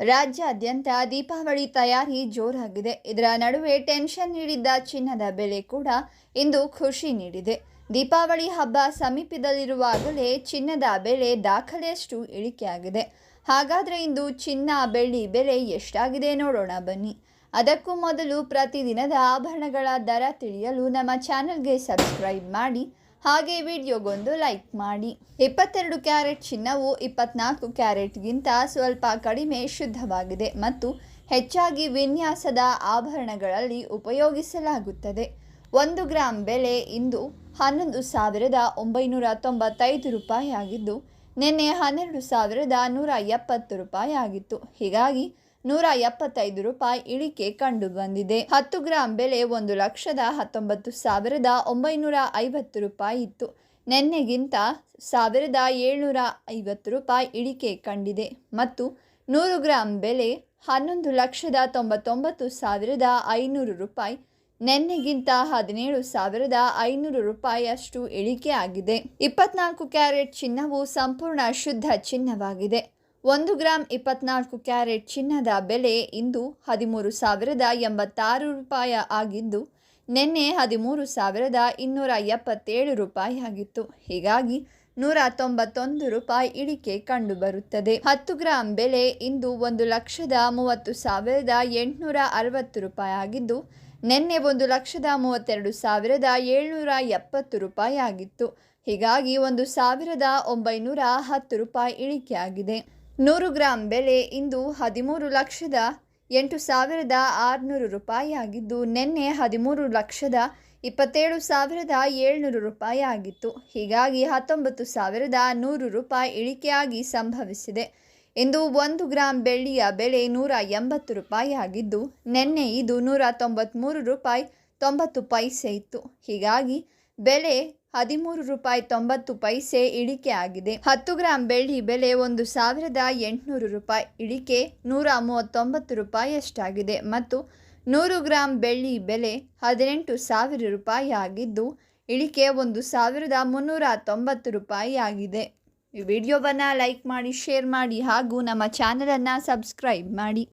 ರಾಜ್ಯಾದ್ಯಂತ ದೀಪಾವಳಿ ತಯಾರಿ ಜೋರಾಗಿದೆ. ಇದರ ನಡುವೆ ಟೆನ್ಷನ್ ನೀಡಿದ್ದ ಚಿನ್ನದ ಬೆಲೆ ಕೂಡ ಇಂದು ಖುಷಿ ನೀಡಿದೆ. ದೀಪಾವಳಿ ಹಬ್ಬ ಸಮೀಪದಲ್ಲಿರುವಾಗಲೇ ಚಿನ್ನದ ಬೆಲೆ ದಾಖಲೆಯಷ್ಟು ಇಳಿಕೆಯಾಗಿದೆ. ಹಾಗಾದರೆ ಇಂದು ಚಿನ್ನ ಬೆಳ್ಳಿ ಬೆಲೆ ಎಷ್ಟಾಗಿದೆ ನೋಡೋಣ ಬನ್ನಿ. ಅದಕ್ಕೂ ಮೊದಲು ಪ್ರತಿದಿನದ ಆಭರಣಗಳ ದರ ತಿಳಿಯಲು ನಮ್ಮ ಚಾನಲ್ಗೆ ಸಬ್ಸ್ಕ್ರೈಬ್ ಮಾಡಿ. ಹಾಗೆ ವಿಡಿಯೋಗೊಂದು ಲೈಕ್ ಮಾಡಿ. ಇಪ್ಪತ್ತೆರಡು ಕ್ಯಾರೆಟ್ ಚಿನ್ನವು ಇಪ್ಪತ್ನಾಲ್ಕು ಕ್ಯಾರೆಟ್ಗಿಂತ ಸ್ವಲ್ಪ ಕಡಿಮೆ ಶುದ್ಧವಾಗಿದೆ ಮತ್ತು ಹೆಚ್ಚಾಗಿ ವಿನ್ಯಾಸದ ಆಭರಣಗಳಲ್ಲಿ ಉಪಯೋಗಿಸಲಾಗುತ್ತದೆ. ಒಂದು ಗ್ರಾಂ ಬೆಲೆ ಇಂದು ಹನ್ನೊಂದು ಸಾವಿರದ ಒಂಬೈನೂರ ತೊಂಬತ್ತೈದು ರೂಪಾಯಿ ಆಗಿದ್ದು ನಿನ್ನೆ ಹನ್ನೆರಡು ಸಾವಿರದ ನೂರ ಎಪ್ಪತ್ತು ರೂಪಾಯಿ ಆಗಿತ್ತು ಹೀಗಾಗಿ ನೂರ ಎಪ್ಪತ್ತೈದು ರೂಪಾಯಿ ಇಳಿಕೆ ಕಂಡು ಬಂದಿದೆ. ಹತ್ತು ಗ್ರಾಂ ಬೆಲೆ ಒಂದು ಲಕ್ಷದ ಹತ್ತೊಂಬತ್ತು ಸಾವಿರದ ಒಂಬೈನೂರ ಐವತ್ತು ರೂಪಾಯಿ ಇತ್ತು. ನಿನ್ನೆಗಿಂತ ಸಾವಿರದ ಏಳ್ನೂರ ಐವತ್ತು ರೂಪಾಯಿ ಇಳಿಕೆ ಕಂಡಿದೆ. ಮತ್ತು ನೂರು ಗ್ರಾಂ ಬೆಲೆ ಹನ್ನೊಂದು ಲಕ್ಷದ ತೊಂಬತ್ತೊಂಬತ್ತು ಸಾವಿರದ ಐನೂರು ರೂಪಾಯಿ, ನಿನ್ನೆಗಿಂತ ಹದಿನೇಳು ಸಾವಿರದ ಐನೂರು ರೂಪಾಯಿಯಷ್ಟು ಇಳಿಕೆ ಆಗಿದೆ ಇಪ್ಪತ್ನಾಲ್ಕು ಕ್ಯಾರೆಟ್ ಚಿನ್ನವು ಸಂಪೂರ್ಣ ಶುದ್ಧ ಚಿನ್ನವಾಗಿದೆ. ಒಂದು ಗ್ರಾಂ ಇಪ್ಪತ್ನಾಲ್ಕು ಕ್ಯಾರೆಟ್ ಚಿನ್ನದ ಬೆಲೆ ಇಂದು ಹದಿಮೂರು ಸಾವಿರದ ಎಂಬತ್ತಾರು ರೂಪಾಯಿ ಆಗಿದ್ದು, ನಿನ್ನೆ ಹದಿಮೂರು ಸಾವಿರದ ಇನ್ನೂರ ಎಪ್ಪತ್ತೇಳು ರೂಪಾಯಿ ಆಗಿತ್ತು. ಹೀಗಾಗಿ ನೂರ ತೊಂಬತ್ತೊಂದು ರೂಪಾಯಿ ಇಳಿಕೆ ಕಂಡುಬರುತ್ತದೆ. ಹತ್ತು ಗ್ರಾಂ ಬೆಲೆ ಇಂದು ಒಂದು ಲಕ್ಷದ ಮೂವತ್ತು ಸಾವಿರದ ಎಂಟುನೂರ ಅರವತ್ತು ರೂಪಾಯಿ ಆಗಿದ್ದು, ನಿನ್ನೆ ಒಂದು ಲಕ್ಷದ ಮೂವತ್ತೆರಡು ಸಾವಿರದ ಏಳ್ನೂರ ಎಪ್ಪತ್ತು ರೂಪಾಯಿ ಆಗಿತ್ತು. ಹೀಗಾಗಿ ಒಂದು ಸಾವಿರದ ಒಂಬೈನೂರ ಹತ್ತು ರೂಪಾಯಿ ಇಳಿಕೆಯಾಗಿದೆ. ನೂರು ಗ್ರಾಂ ಬೆಲೆ ಇಂದು ಹದಿಮೂರು ಲಕ್ಷದ ಎಂಟು ಸಾವಿರದ ಆರುನೂರು ರೂಪಾಯಿ ಆಗಿದ್ದು ನಿನ್ನೆ ಹದಿಮೂರು ಲಕ್ಷದ ಇಪ್ಪತ್ತೇಳು ಸಾವಿರದ ಏಳ್ನೂರು ರೂಪಾಯಿ ಆಗಿತ್ತು ಹೀಗಾಗಿ ಹತ್ತೊಂಬತ್ತು ಸಾವಿರದ ನೂರು ರೂಪಾಯಿ ಇಳಿಕೆಯಾಗಿ ಸಂಭವಿಸಿದೆ. ಇಂದು ಒಂದು ಗ್ರಾಂ ಬೆಳ್ಳಿಯ ಬೆಲೆ ನೂರ ಎಂಬತ್ತು ರೂಪಾಯಿ ಆಗಿದ್ದು ನಿನ್ನೆ ಇದು ನೂರ ತೊಂಬತ್ತ್ಮೂರು ರೂಪಾಯಿ ತೊಂಬತ್ತು ಪೈಸೆ ಇತ್ತು. ಹೀಗಾಗಿ ಬೆಲೆ ಹದಿಮೂರು ರೂಪಾಯಿ ತೊಂಬತ್ತು ಪೈಸೆ ಇಳಿಕೆ ಆಗಿದೆ. ಹತ್ತು ಗ್ರಾಂ ಬೆಳ್ಳಿ ಬೆಲೆ ಒಂದು ಸಾವಿರದ ಎಂಟುನೂರು ರೂಪಾಯಿ ಇಳಿಕೆ ನೂರ ಮೂವತ್ತೊಂಬತ್ತು ರೂಪಾಯಿಯಷ್ಟಾಗಿದೆ ಮತ್ತು ನೂರು ಗ್ರಾಂ ಬೆಳ್ಳಿ ಬೆಲೆ ಹದಿನೆಂಟು ಸಾವಿರ ರೂಪಾಯಿ ಆಗಿದ್ದು ಇಳಿಕೆ ಒಂದು ಸಾವಿರದ ಮುನ್ನೂರ ತೊಂಬತ್ತು ರೂಪಾಯಿ ಆಗಿದೆ. ಈ ವಿಡಿಯೋವನ್ನು ಲೈಕ್ ಮಾಡಿ, ಶೇರ್ ಮಾಡಿ ಹಾಗೂ ನಮ್ಮ ಚಾನಲನ್ನು ಸಬ್ಸ್ಕ್ರೈಬ್ ಮಾಡಿ.